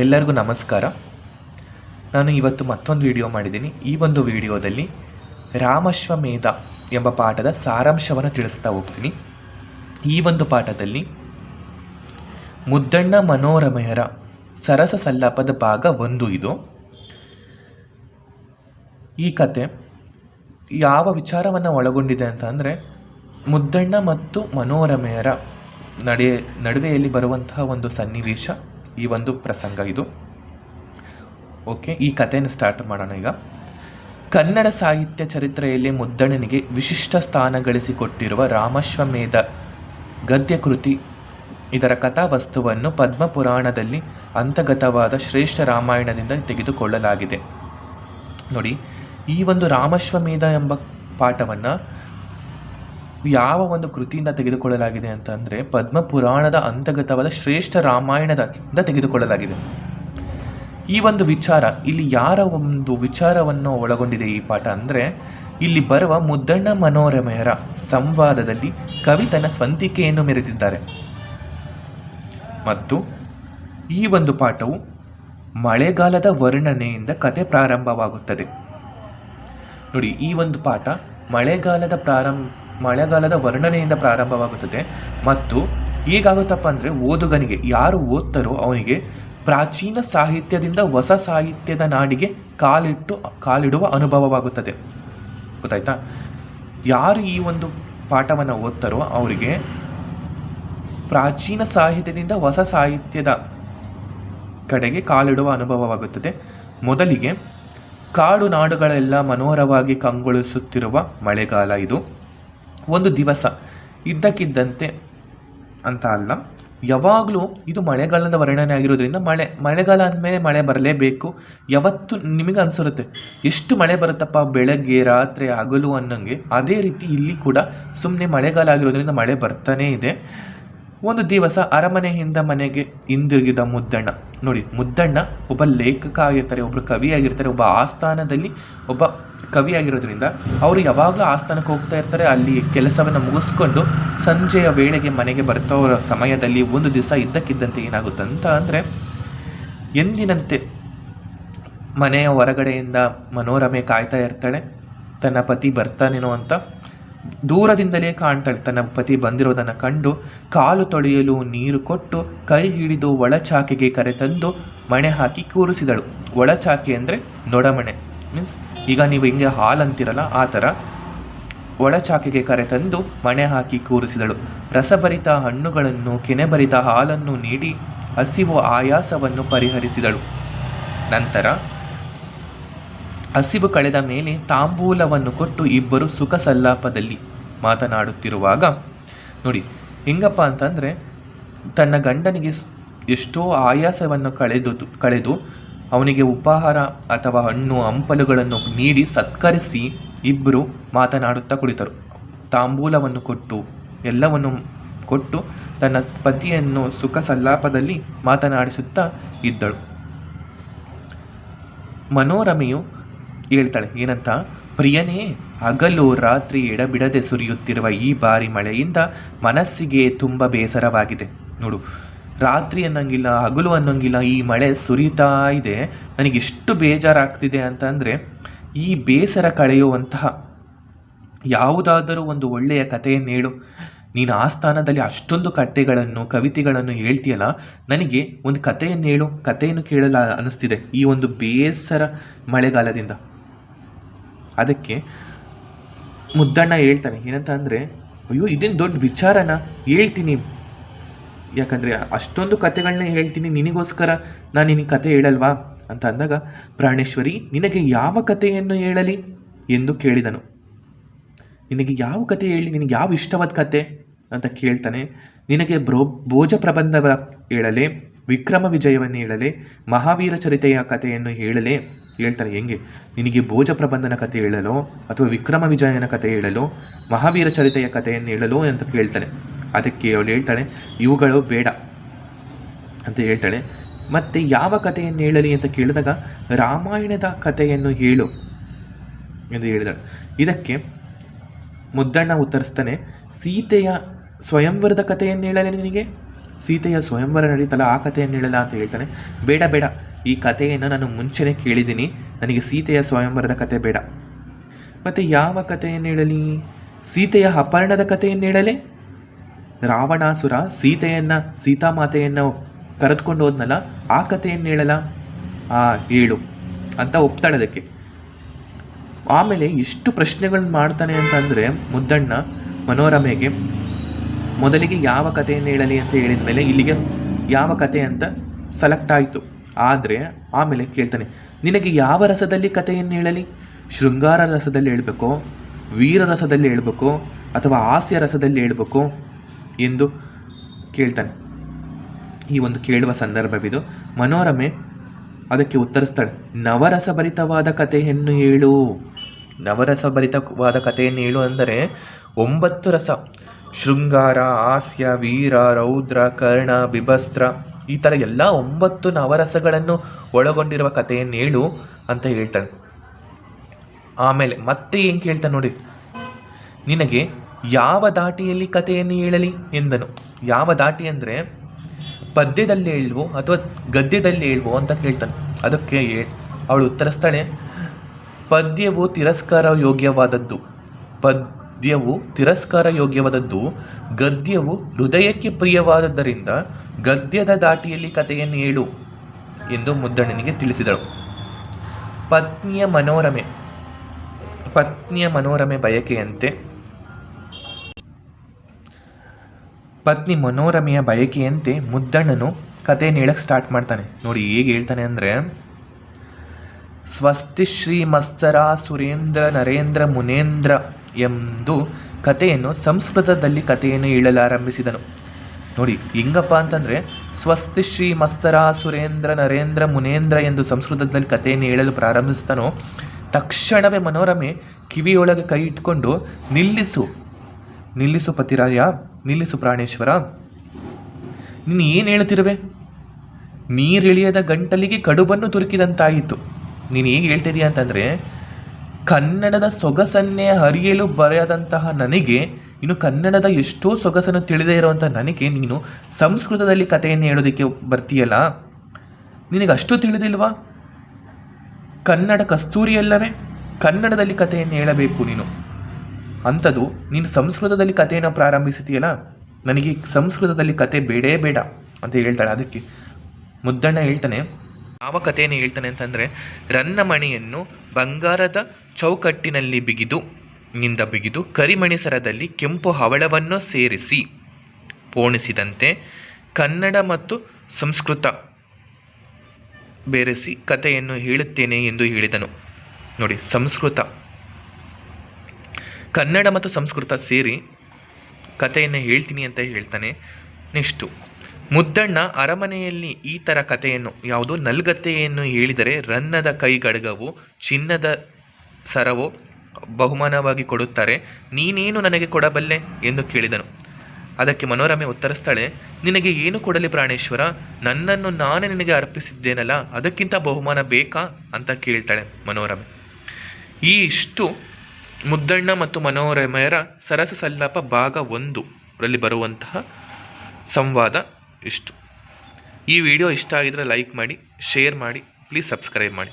ಎಲ್ಲರಿಗೂ ನಮಸ್ಕಾರ. ನಾನು ಇವತ್ತು ಮತ್ತೊಂದು ವಿಡಿಯೋ ಮಾಡಿದ್ದೀನಿ. ಈ ಒಂದು ವಿಡಿಯೋದಲ್ಲಿ ರಾಮಶ್ವಮೇಧ ಎಂಬ ಪಾಠದ ಸಾರಾಂಶವನ್ನು ತಿಳಿಸ್ತಾ ಹೋಗ್ತೀನಿ. ಈ ಒಂದು ಪಾಠದಲ್ಲಿ ಮುದ್ದಣ್ಣ ಮನೋರಮೆಯರ ಸರಸ ಸಲ್ಲಾಪದ ಭಾಗ ಒಂದು ಇದು. ಈ ಕತೆ ಯಾವ ವಿಚಾರವನ್ನು ಒಳಗೊಂಡಿದೆ ಅಂತ ಅಂದರೆ, ಮುದ್ದಣ್ಣ ಮತ್ತು ಮನೋರಮೆಯರ ನಡೆ, ನಡುವೆಯಲ್ಲಿ ಬರುವಂತಹ ಒಂದು ಸನ್ನಿವೇಶ ಈ ಒಂದು ಪ್ರಸಂಗ ಇದು. ಓಕೆ ಈ ಕಥೆಯನ್ನು ಸ್ಟಾರ್ಟ್ ಮಾಡೋಣ ಈಗ. ಕನ್ನಡ ಸಾಹಿತ್ಯ ಚರಿತ್ರೆಯಲ್ಲಿ ಮುದ್ದಣ್ಣನಿಗೆ ವಿಶಿಷ್ಟ ಸ್ಥಾನ ಗಳಿಸಿಕೊಟ್ಟಿರುವ ರಾಮಶ್ವಮೇಧ ಗದ್ಯ ಕೃತಿ ಇದರ ಕಥಾವಸ್ತುವನ್ನು ಪದ್ಮಪುರಾಣದಲ್ಲಿ ಅಂತರ್ಗತವಾದ ಶ್ರೇಷ್ಠ ರಾಮಾಯಣದಿಂದ ತೆಗೆದುಕೊಳ್ಳಲಾಗಿದೆ. ನೋಡಿ, ಈ ಒಂದು ರಾಮಶ್ವಮೇಧ ಎಂಬ ಪಾಠವನ್ನು ಯಾವ ಒಂದು ಕೃತಿಯಿಂದ ತೆಗೆದುಕೊಳ್ಳಲಾಗಿದೆ ಅಂತಂದ್ರೆ ಪದ್ಮ ಪುರಾಣದ ಅಂತರ್ಗತವಾದ ಶ್ರೇಷ್ಠ ರಾಮಾಯಣದಿಂದ ತೆಗೆದುಕೊಳ್ಳಲಾಗಿದೆ. ಈ ಒಂದು ವಿಚಾರ, ಇಲ್ಲಿ ಯಾರ ಒಂದು ವಿಚಾರವನ್ನು ಒಳಗೊಂಡಿದೆ ಈ ಪಾಠ ಅಂದರೆ, ಇಲ್ಲಿ ಬರುವ ಮುದ್ದಣ್ಣ ಮನೋರಮೆಯರ ಸಂವಾದದಲ್ಲಿ ಕವಿ ತನ್ನ ಸ್ವಂತಿಕೆಯನ್ನು ಮೆರೆದಿದ್ದಾರೆ. ಮತ್ತು ಈ ಒಂದು ಪಾಠವು ಮಳೆಗಾಲದ ವರ್ಣನೆಯಿಂದ ಕತೆ ಪ್ರಾರಂಭವಾಗುತ್ತದೆ. ನೋಡಿ, ಈ ಒಂದು ಪಾಠ ಮಳೆಗಾಲದ ಪ್ರಾರಂಭ ಮಳೆಗಾಲದ ವರ್ಣನೆಯಿಂದ ಪ್ರಾರಂಭವಾಗುತ್ತದೆ. ಮತ್ತು ಹೇಗಾಗುತ್ತಪ್ಪ ಅಂದರೆ ಓದುಗನಿಗೆ, ಯಾರು ಓದ್ತಾರೋ ಅವನಿಗೆ ಪ್ರಾಚೀನ ಸಾಹಿತ್ಯದಿಂದ ಹೊಸ ಸಾಹಿತ್ಯದ ನಾಡಿಗೆ ಕಾಲಿಟ್ಟು, ಕಾಲಿಡುವ ಅನುಭವವಾಗುತ್ತದೆ. ಗೊತ್ತಾಯ್ತಾ? ಯಾರು ಈ ಒಂದು ಪಾಠವನ್ನು ಓದ್ತಾರೋ ಅವರಿಗೆ ಪ್ರಾಚೀನ ಸಾಹಿತ್ಯದಿಂದ ಹೊಸ ಸಾಹಿತ್ಯದ ಕಡೆಗೆ ಕಾಲಿಡುವ ಅನುಭವವಾಗುತ್ತದೆ. ಮೊದಲಿಗೆ ಕಾಡು ನಾಡುಗಳೆಲ್ಲ ಮನೋಹರವಾಗಿ ಕಂಗೊಳಿಸುತ್ತಿರುವ ಮಳೆಗಾಲ ಇದು. ಒಂದು ದಿವಸ. ಇದ್ದಕ್ಕಿದ್ದಂತೆ ಅಂತ ಅಲ್ಲ. ಯಾವಾಗಲೂ ಇದು ಮಳೆಗಾಲದ ವರ್ಣನೆ ಆಗಿರೋದ್ರಿಂದ ಮಳೆ ಮಳೆಗಾಲ ಆದಮೇಲೆ ಮಳೆ ಬರಲೇಬೇಕು. ಯಾವತ್ತು ನಿಮಗೆ ಅನಿಸಿರುತ್ತೆ, ಎಷ್ಟು ಮಳೆ ಬರುತ್ತಪ್ಪ ಬೆಳಗ್ಗೆ, ರಾತ್ರಿ ಆಗಲು ಅನ್ನೋಂಗೆ. ಅದೇ ರೀತಿ ಇಲ್ಲಿ ಕೂಡ ಸುಮ್ಮನೆ ಮಳೆಗಾಲ ಆಗಿರೋದ್ರಿಂದ ಮಳೆ ಬರ್ತಾನೇ ಇದೆ. ಒಂದು ದಿವಸ ಅರಮನೆಯಿಂದ ಮನೆಗೆ ಹಿಂದಿರುಗಿದ ಮುದ್ದಣ್ಣ. ನೋಡಿ, ಮುದ್ದಣ್ಣ ಒಬ್ಬ ಲೇಖಕ ಆಗಿರ್ತಾರೆ ಒಬ್ಬರು ಕವಿ ಆಗಿರ್ತಾರೆ, ಒಬ್ಬ ಆಸ್ಥಾನದಲ್ಲಿ ಒಬ್ಬ ಕವಿ ಆಗಿರೋದ್ರಿಂದ ಅವರು ಯಾವಾಗಲೂ ಆಸ್ಥಾನಕ್ಕೆ ಹೋಗ್ತಾ ಇರ್ತಾರೆ, ಅಲ್ಲಿ ಕೆಲಸವನ್ನು ಮುಗಿಸ್ಕೊಂಡು ಸಂಜೆಯ ವೇಳೆಗೆ ಮನೆಗೆ ಬರ್ತಾ ಸಮಯದಲ್ಲಿ ಒಂದು ದಿವಸ ಇದ್ದಕ್ಕಿದ್ದಂತೆ ಏನಾಗುತ್ತೆ ಅಂತ ಅಂದರೆ, ಎಂದಿನಂತೆ ಮನೆಯ ಹೊರಗಡೆಯಿಂದ ಮನೋರಮೆ ಕಾಯ್ತಾ ಇರ್ತಾಳೆ, ತನ್ನ ಪತಿ ಬರ್ತಾನೇನೋ ಅಂತ ದೂರದಿಂದಲೇ ಕಾಣ್ತಾಳೆ, ತನ್ನ ಪತಿ ಬಂದಿರೋದನ್ನು ಕಂಡು ಕಾಲು ತೊಳೆಯಲು ನೀರು ಕೊಟ್ಟು ಕೈ ಹಿಡಿದು ಒಳಚಾಕೆಗೆ ಕರೆತಂದು ಮಣೆ ಹಾಕಿ ಕೂರಿಸಿದಳು. ಒಳಚಾಕೆ ಅಂದರೆ ನೊಡಮಣೆ. ಮೀನ್ಸ್ ಈಗ ನೀವು ಹಿಂಗೆ ಹಾಲ್ ಅಂತಿರಲ್ಲ ಆ ಥರ ಕರೆ ತಂದು ಮಣೆ ಹಾಕಿ ಕೂರಿಸಿದಳು. ರಸಭರಿತ ಹಣ್ಣುಗಳನ್ನು, ಕೆನೆಭರಿತ ಹಾಲನ್ನು ನೀಡಿ ಹಸಿವು ಆಯಾಸವನ್ನು ಪರಿಹರಿಸಿದಳು. ನಂತರ ಹಸಿವು ಕಳೆದ ಮೇಲೆ ತಾಂಬೂಲವನ್ನು ಕೊಟ್ಟು ಇಬ್ಬರು ಸುಖ ಸಲ್ಲಾಪದಲ್ಲಿ ಮಾತನಾಡುತ್ತಿರುವಾಗ, ನೋಡಿ, ಹೆಂಗಪ್ಪ ಅಂತಂದರೆ, ತನ್ನ ಗಂಡನಿಗೆ ಎಷ್ಟೋ ಆಯಾಸವನ್ನು ಕಳೆದು ಕಳೆದು ಅವನಿಗೆ ಉಪಹಾರ ಅಥವಾ ಹಣ್ಣು, ಹಂಪಲುಗಳನ್ನು ನೀಡಿ ಸತ್ಕರಿಸಿ ಇಬ್ಬರು ಮಾತನಾಡುತ್ತಾ ಕುಳಿತರು. ತಾಂಬೂಲವನ್ನು ಕೊಟ್ಟು, ಎಲ್ಲವನ್ನು ಕೊಟ್ಟು ತನ್ನ ಪತಿಯನ್ನು ಸುಖ ಸಲ್ಲಾಪದಲ್ಲಿ ಮಾತನಾಡಿಸುತ್ತಾ ಇದ್ದಳು. ಮನೋರಮೆಯು ಹೇಳ್ತಾಳೆ, ಏನಂತ? ಪ್ರಿಯನೇ, ಹಗಲು ರಾತ್ರಿ ಎಡಬಿಡದೆ ಸುರಿಯುತ್ತಿರುವ ಈ ಬಾರಿ ಮಳೆಯಿಂದ ಮನಸ್ಸಿಗೆ ತುಂಬ ಬೇಸರವಾಗಿದೆ. ನೋಡು ರಾತ್ರಿ ಅನ್ನೋಂಗಿಲ್ಲ, ಹಗಲು ಅನ್ನೋಂಗಿಲ್ಲ, ಈ ಮಳೆ ಸುರಿತಾ ಇದೆ ನನಗೆ ಎಷ್ಟು ಬೇಜಾರಾಗ್ತಿದೆ ಅಂತ ಅಂದರೆ ಈ ಬೇಸರ ಕಳೆಯುವಂತಹ ಯಾವುದಾದರೂ ಒಂದು ಒಳ್ಳೆಯ ಕಥೆಯನ್ನು ಹೇಳು. ನೀನು ಆ ಸ್ಥಾನದಲ್ಲಿ ಅಷ್ಟೊಂದು ಕಥೆಗಳನ್ನು, ಕವಿತೆಗಳನ್ನು ಹೇಳ್ತೀಯಲ್ಲ, ನನಗೆ ಒಂದು ಕಥೆಯನ್ನು ಹೇಳು, ಕಥೆಯನ್ನು ಕೇಳಲು ಅನ್ನಿಸ್ತಿದೆ ಈ ಒಂದು ಬೇಸರ ಮಳೆಗಾಲದಿಂದ. ಅದಕ್ಕೆ ಮುದ್ದಣ್ಣ ಹೇಳ್ತಾನೆ ಏನಂತ ಅಂದರೆ ಅಯ್ಯೋ, ಇದೇನು ದೊಡ್ಡ ವಿಚಾರನ? ಹೇಳ್ತೀನಿ. ಯಾಕಂದರೆ ಅಷ್ಟೊಂದು ಕಥೆಗಳನ್ನ ಹೇಳ್ತೀನಿ, ನಿನಗೋಸ್ಕರ ನಾನು ನಿನಗೆ ಕತೆ ಹೇಳಲ್ವಾ? ಅಂತ ಅಂದಾಗ, ಪ್ರಾಣೇಶ್ವರಿ, ನಿನಗೆ ಯಾವ ಕಥೆಯನ್ನು ಹೇಳಲಿ ಎಂದು ಕೇಳಿದನು. ನಿನಗೆ ಯಾವ ಕತೆ ಹೇಳಿ, ನಿನಗೆ ಯಾವ ಇಷ್ಟವಾದ ಕತೆ ಅಂತ ಕೇಳ್ತಾನೆ. ನಿನಗೆ ಬ್ರೋ, ಭೋಜ ಪ್ರಬಂಧವ ಹೇಳಲೆ, ವಿಕ್ರಮ ವಿಜಯವನ್ನು ಹೇಳಲೆ, ಮಹಾವೀರ ಚರಿತೆಯ ಕಥೆಯನ್ನು ಹೇಳಲೆ ಹೇಳ್ತಾನೆ ಹೆಂಗೆ? ನಿನಗೆ ಭೋಜ ಪ್ರಬಂಧನ ಕಥೆ ಹೇಳಲು ಅಥವಾ ವಿಕ್ರಮ ವಿಜಯನ ಕಥೆ ಹೇಳಲು, ಮಹಾವೀರ ಚರಿತೆಯ ಕಥೆಯನ್ನು ಹೇಳಲು ಅಂತ ಕೇಳ್ತಾನೆ. ಅದಕ್ಕೆ ಅವಳು ಹೇಳ್ತಾಳೆ, ಇವುಗಳು ಬೇಡ ಅಂತ ಹೇಳ್ತಾಳೆ. ಮತ್ತೆ ಯಾವ ಕಥೆಯನ್ನು ಹೇಳಲಿ ಅಂತ ಕೇಳಿದಾಗ ರಾಮಾಯಣದ ಕಥೆಯನ್ನು ಹೇಳು ಎಂದು ಹೇಳಿದಳು. ಇದಕ್ಕೆ ಮುದ್ದಣ್ಣ ಉತ್ತರಿಸ್ತಾನೆ, ಸೀತೆಯ ಸ್ವಯಂವರದ ಕಥೆಯನ್ನು ಹೇಳಲಿ ನಿನಗೆ? ಸೀತೆಯ ಸ್ವಯಂವರ ನಡೀತಲ್ಲ, ಆ ಕಥೆಯನ್ನು ಹೇಳಲ್ಲ ಅಂತ ಹೇಳ್ತಾನೆ. ಬೇಡ ಬೇಡ, ಈ ಕಥೆಯನ್ನು ನಾನು ಮುಂಚೆನೇ ಕೇಳಿದ್ದೀನಿ. ನನಗೆ ಸೀತೆಯ ಸ್ವಯಂವರದ ಕಥೆ ಬೇಡ. ಮತ್ತು ಯಾವ ಕಥೆಯನ್ನು ಹೇಳಲಿ? ಸೀತೆಯ ಅಪರ್ಣದ ಕಥೆಯನ್ನು ಹೇಳಲೇ? ರಾವಣಾಸುರ ಸೀತೆಯನ್ನು, ಸೀತಾಮಾತೆಯನ್ನು ಕರೆದುಕೊಂಡು ಹೋದ್ನಲ್ಲ, ಆ ಕಥೆಯನ್ನು ಹೇಳಲ್ಲ? ಆ, ಹೇಳು ಅಂತ ಒಪ್ತಾಳೆ ಅದಕ್ಕೆ. ಆಮೇಲೆ ಎಷ್ಟು ಪ್ರಶ್ನೆಗಳನ್ನ ಮಾಡ್ತಾನೆ ಅಂತಂದರೆ ಮುದ್ದಣ್ಣ ಮನೋರಮೆಗೆ, ಮೊದಲಿಗೆ ಯಾವ ಕಥೆಯನ್ನು ಹೇಳಲಿ ಅಂತ ಹೇಳಿದ ಮೇಲೆ ಇಲ್ಲಿಗೆ ಯಾವ ಕಥೆ ಅಂತ ಸೆಲೆಕ್ಟ್ ಆಯಿತು. ಆದರೆ ಆಮೇಲೆ ಕೇಳ್ತಾನೆ, ನಿನಗೆ ಯಾವ ರಸದಲ್ಲಿ ಕಥೆಯನ್ನು ಹೇಳಲಿ? ಶೃಂಗಾರ ರಸದಲ್ಲಿ ಹೇಳಬೇಕೋ, ವೀರ ರಸದಲ್ಲಿ ಹೇಳಬೇಕು, ಅಥವಾ ಹಾಸ್ಯ ರಸದಲ್ಲಿ ಹೇಳಬೇಕೋ ಎಂದು ಕೇಳ್ತಾನೆ. ಈ ಒಂದು ಕೇಳುವ ಸಂದರ್ಭವಿದು. ಮನೋರಮೆ ಅದಕ್ಕೆ ಉತ್ತರಿಸ್ತಾಳೆ. ನವರಸಭರಿತವಾದ ಕಥೆಯನ್ನು ಹೇಳು. ನವರಸಭರಿತವಾದ ಕಥೆಯನ್ನು ಹೇಳು ಅಂದರೆ ಒಂಬತ್ತು ರಸ. ಶೃಂಗಾರ, ಹಾಸ್ಯ, ವೀರ, ರೌದ್ರ, ಕರ್ಣ, ಬಿಭಸ್ತ್ರ ಈ ಥರ ಎಲ್ಲ ಒಂಬತ್ತು ನವರಸಗಳನ್ನು ಒಳಗೊಂಡಿರುವ ಕಥೆಯನ್ನು ಹೇಳು ಅಂತ ಹೇಳ್ತಾಳೆ. ಆಮೇಲೆ ಮತ್ತೆ ಏನು ಕೇಳ್ತಾನೆ ನೋಡಿ. ನಿನಗೆ ಯಾವ ದಾಟಿಯಲ್ಲಿ ಕಥೆಯನ್ನು ಹೇಳಲಿ ಎಂದನು. ಯಾವ ದಾಟಿ ಅಂದರೆ ಪದ್ಯದಲ್ಲಿ ಹೇಳುವೋ ಅಥವಾ ಗದ್ಯದಲ್ಲಿ ಹೇಳುವೋ ಅಂತ ಕೇಳ್ತಾನೆ. ಅದಕ್ಕೆ ಅವಳು ಉತ್ತರಿಸ್ತಾಳೆ, ಪದ್ಯವು ತಿರಸ್ಕಾರ ಯೋಗ್ಯವಾದದ್ದು. ಪದ್ಯವು ತಿರಸ್ಕಾರ ಯೋಗ್ಯವಾದದ್ದು. ಗದ್ಯವು ಹೃದಯಕ್ಕೆ ಪ್ರಿಯವಾದದ್ದರಿಂದ ಗದ್ಯದ ದಾಟಿಯಲ್ಲಿ ಕಥೆಯನ್ನು ಹೇಳು ಎಂದು ಮುದ್ದಣ್ಣನಿಗೆ ತಿಳಿಸಿದಳು. ಪತ್ನಿಯ ಮನೋರಮೆ. ಪತ್ನಿಯ ಮನೋರಮೆ ಬಯಕೆಯಂತೆ ಪತ್ನಿ ಮನೋರಮೆಯ ಬಯಕೆಯಂತೆ ಮುದ್ದಣ್ಣನು ಕಥೆಯನ್ನು ಹೇಳಕ್ಕೆ ಸ್ಟಾರ್ಟ್ ಮಾಡ್ತಾನೆ. ನೋಡಿ ಹೇಗೆ ಹೇಳ್ತಾನೆ ಅಂದರೆ, ಸ್ವಸ್ತಿ ಶ್ರೀ ಮತ್ಸರ ಸುರೇಂದ್ರ ನರೇಂದ್ರ ಮುನೇಂದ್ರ ಎಂದು ಕಥೆಯನ್ನು ಸಂಸ್ಕೃತದಲ್ಲಿ ಕಥೆಯನ್ನು ಹೇಳಲಾರಂಭಿಸಿದನು. ನೋಡಿ ಹೆಂಗಪ್ಪ ಅಂತಂದರೆ, ಸ್ವಸ್ತಿ ಶ್ರೀ ಮಸ್ತರ ಸುರೇಂದ್ರ ನರೇಂದ್ರ ಮುನೇಂದ್ರ ಎಂದು ಸಂಸ್ಕೃತದಲ್ಲಿ ಕಥೆಯನ್ನು ಹೇಳಲು ಪ್ರಾರಂಭಿಸ್ತಾನೋ, ತಕ್ಷಣವೇ ಮನೋರಮೆ ಕಿವಿಯೊಳಗೆ ಕೈ ಇಟ್ಕೊಂಡು, ನಿಲ್ಲಿಸು ನಿಲ್ಲಿಸು ಪತಿರಾಯ ನಿಲ್ಲಿಸು ಪ್ರಾಣೇಶ್ವರ ನೀನು ಏನು ಹೇಳ್ತಿರುವೆ? ನೀರಿಳಿಯದ ಗಂಟಲಿಗೆ ಕಡುಬನ್ನು ತುರುಕಿದಂತಾಯಿತು. ನೀನು ಹೇಗೆ ಹೇಳ್ತಿದೀಯ ಅಂತಂದರೆ, ಕನ್ನಡದ ಸೊಗಸನ್ನೇ ಹರಿಯಲು ಬರೆಯದಂತಹ ನನಗೆ ಇನ್ನು ಕನ್ನಡದ ಎಷ್ಟೋ ಸೊಗಸನ್ನು ತಿಳಿದೇ ಇರುವಂಥ ನನಗೆ ನೀನು ಸಂಸ್ಕೃತದಲ್ಲಿ ಕಥೆಯನ್ನು ಹೇಳೋದಕ್ಕೆ ಬರ್ತೀಯಲ್ಲ? ನಿನಗೆ ಅಷ್ಟು ತಿಳಿದಿಲ್ವಾ? ಕನ್ನಡ ಕಸ್ತೂರಿಯಲ್ಲವೇ ಕನ್ನಡದಲ್ಲಿ ಕಥೆಯನ್ನು ಹೇಳಬೇಕು ನೀನು. ಅಂಥದ್ದು ನೀನು ಸಂಸ್ಕೃತದಲ್ಲಿ ಕಥೆಯನ್ನು ಪ್ರಾರಂಭಿಸಿದೆಯಲ್ಲ ನನಗೆ ಸಂಸ್ಕೃತದಲ್ಲಿ ಕತೆ ಬೇಡೇ ಬೇಡ ಅಂತ ಹೇಳ್ತಾಳೆ. ಅದಕ್ಕೆ ಮುದ್ದಣ್ಣ ಹೇಳ್ತಾನೆ, ಯಾವ ಕಥೆಯನ್ನು ಹೇಳ್ತಾನೆ ಅಂತಂದರೆ, ರನ್ನಮಣಿಯನ್ನು ಬಂಗಾರದ ಚೌಕಟ್ಟಿನಲ್ಲಿ ಬಿಗಿದು, ನಿಂದ ಬಿಗಿದು ಕರಿಮಣಿಸರದಲ್ಲಿ ಕೆಂಪು ಹವಳವನ್ನು ಸೇರಿಸಿ, ಪೋಣಿಸಿದಂತೆ ಕನ್ನಡ ಮತ್ತು ಸಂಸ್ಕೃತ ಬೆರೆಸಿ ಕಥೆಯನ್ನು ಹೇಳುತ್ತೇನೆ ಎಂದು ಹೇಳಿದನು. ನೋಡಿ, ಸಂಸ್ಕೃತ. ಕನ್ನಡ ಮತ್ತು ಸಂಸ್ಕೃತ ಸೇರಿ ಕಥೆಯನ್ನು ಹೇಳ್ತೀನಿ ಅಂತ ಹೇಳ್ತಾನೆ ನೆಕ್ಸ್ಟು. ಮುದ್ದಣ್ಣ ಅರಮನೆಯಲ್ಲಿ ಈ ಥರ ಕಥೆಯನ್ನು, ಯಾವುದು ನಲ್ಗತ್ತೆಯನ್ನು ಹೇಳಿದರೆ ರನ್ನದ ಕೈಗಡಗವು, ಚಿನ್ನದ ಸರವು ಬಹುಮಾನವಾಗಿ ಕೊಡುತ್ತಾರೆ. ನೀನೇನು ನನಗೆ ಕೊಡಬಲ್ಲೆ? ಎಂದು ಕೇಳಿದನು. ಅದಕ್ಕೆ ಮನೋರಮೆ ಉತ್ತರಿಸ್ತಾಳೆ, ನಿನಗೆ ಏನು ಕೊಡಲಿ ಪ್ರಾಣೇಶ್ವರ? ನನ್ನನ್ನು ನಾನೇ ನಿನಗೆ ಅರ್ಪಿಸಿದ್ದೇನಲ್ಲ, ಅದಕ್ಕಿಂತ ಬಹುಮಾನ ಬೇಕಾ? ಅಂತ ಕೇಳ್ತಾಳೆ ಮನೋರಮೆ. ಈ ಇಷ್ಟು ಮುದ್ದಣ್ಣ ಮತ್ತು ಮನೋರಮೆಯರ ಸರಸ ಸಲ್ಲಾಪ ಭಾಗ ಒಂದು ರಲ್ಲಿ ಬರುವಂತಹ ಸಂವಾದ ಇಷ್ಟು. ಈ ವಿಡಿಯೋ ಇಷ್ಟ ಆಗಿದ್ರೆ ಲೈಕ್ ಮಾಡಿ, ಶೇರ್ ಮಾಡಿ ಪ್ಲೀಸ್ ಸಬ್ಸ್ಕ್ರೈಬ್ ಮಾಡಿ.